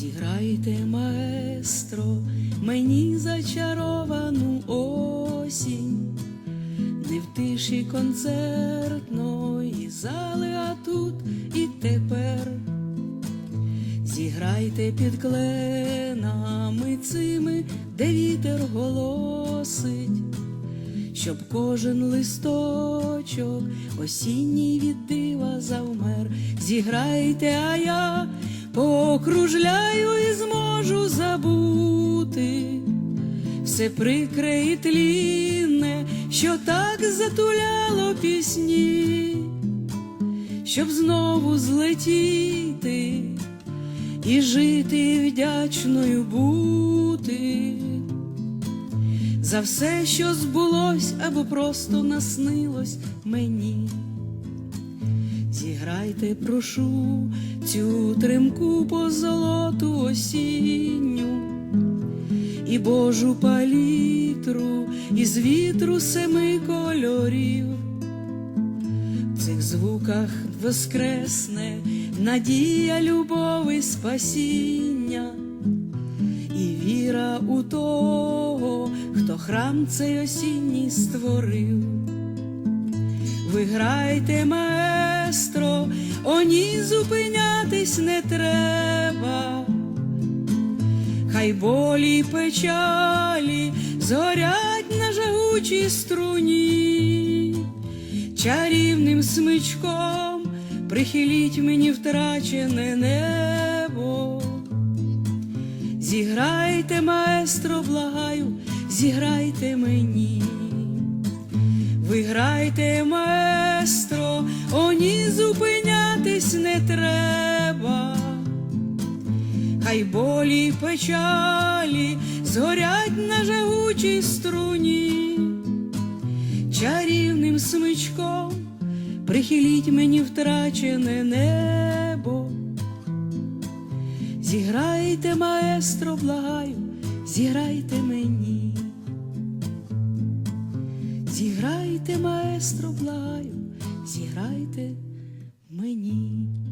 Зіграйте, маестро, мені зачаровану осінь, не в тиші концертної зали, а тут і тепер. Зіграйте під кленами цими, де вітер голосить, щоб кожен листочок осінній від дива завмер. Зіграйте, а я покружляю і зможу забути. Все прикре і тлінне, що так затуляло пісні, щоб знову злетіти і жити вдячною бути. За все, що збулось або просто наснилось мені. Зіграйте, прошу, цю тримку по золоту осінню і Божу палітру із вітру семи кольорів. В цих звуках воскресне надія, любов і спасіння, і віра у того, хто храм цей осінній створив. Ви грайте, маестро, о ні зупинятись не треба. Хай болі й печалі згорять на жагучій струні, чарівним смичком прихиліть мені втрачене небо. Зіграйте, маестро, благаю, зіграйте мені. Ви грайте, маестро, о ні зупинятись треба. Хай болі й печалі згорять на жагучій струні, чарівним смичком прихиліть мені втрачене небо. Зіграйте, маестро, благаю, зіграйте мені. Зіграйте, маестро, благаю, зіграйте мені.